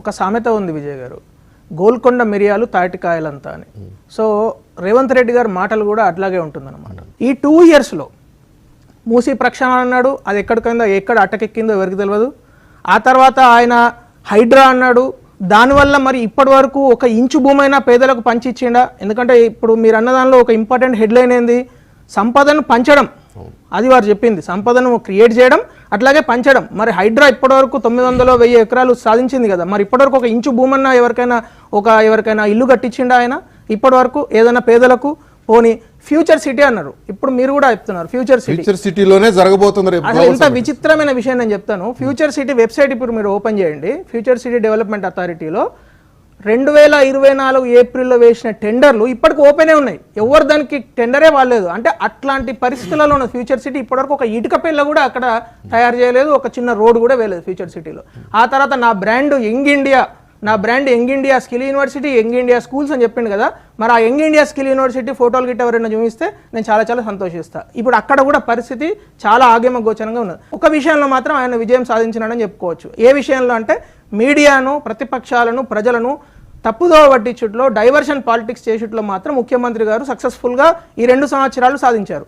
ఒక సామెత ఉంది విజయ్ గారు గోల్కొండ మిరియాలు తాటికాయలంతా అని. సో రేవంత్ రెడ్డి గారి మాటలు కూడా అట్లాగే ఉంటుందన్నమాట. ఈ టూ ఇయర్స్లో మూసీ ప్రక్షాళన అన్నాడు అది ఎక్కడికైందో ఎక్కడ అట్టకెక్కిందో ఎవరికి తెలియదు ఆ తర్వాత ఆయన హైడ్రా అన్నాడు దానివల్ల మరి ఇప్పటి వరకు ఒక ఇంచు భూమైనా పేదలకు పంచి ఇచ్చిండా ఎందుకంటే ఇప్పుడు మీరు అన్న దానిలో ఒక ఇంపార్టెంట్ హెడ్లైన్ ఏంది? సంపదను పంచడం. అది వారు చెప్పింది. సంపదను క్రియేట్ చేయడం అట్లాగే పంచడం. మరి హైడ్రా ఇప్పటివరకు తొమ్మిది వందల వెయ్యి ఎకరాలు సాధించింది కదా. మరి ఇప్పటివరకు ఒక ఇంచు భూమన్నా ఎవరికైనా ఒక ఎవరికైనా ఇల్లు కట్టించిండా ఆయన? ఇప్పటివరకు ఏదైనా పేదలకు? పోని ఫ్యూచర్ సిటీ అన్నారు. ఇప్పుడు మీరు కూడా చెప్తున్నారు ఫ్యూచర్ సిటీ. ఫ్యూచర్ సిటీలోనే జరగబోతుంది అసలు ఎంత విచిత్రమైన విషయం నేను చెప్తాను. ఫ్యూచర్ సిటీ వెబ్సైట్ ఇప్పుడు మీరు ఓపెన్ చేయండి. ఫ్యూచర్ సిటీ డెవలప్మెంట్ అథారిటీలో రెండు వేల ఇరవై నాలుగు ఏప్రిల్లో వేసిన టెండర్లు ఇప్పటికి ఓపెనే ఉన్నాయి. ఎవరు దానికి టెండరే వాళ్ళలేదు అంటే అట్లాంటి పరిస్థితులలో ఉన్న ఫ్యూచర్ సిటీ ఇప్పటివరకు ఒక ఇటుక పిల్ల కూడా అక్కడ తయారు చేయలేదు. ఒక చిన్న రోడ్ కూడా వేయలేదు ఫ్యూచర్ సిటీలో. ఆ తర్వాత నా బ్రాండ్ యంగ్ ఇండియా నా brand young India skill university young India schools అని చెప్పిండు కదా. మరి ఆ యంగ్ ఇండియా స్కిల్ యూనివర్సిటీ ఫోటోలు గిట్ట ఎవరైనా చూపిస్తే నేను చాలా చాలా సంతోషిస్తాను ఇప్పుడు అక్కడ కూడా పరిస్థితి చాలా ఆగమ గోచరంగా ఉన్నది. ఒక విషయంలో మాత్రం ఆయన విజయం సాధించినాడని చెప్పుకోవచ్చు. ఏ విషయంలో అంటే మీడియాను ప్రతిపక్షాలను ప్రజలను తప్పుదోవ పట్టించుట్లో డైవర్షన్ పాలిటిక్స్ చేసేట్లో మాత్రం ముఖ్యమంత్రి గారు సక్సెస్ఫుల్గా ఈ రెండు సంవత్సరాలు సాధించారు.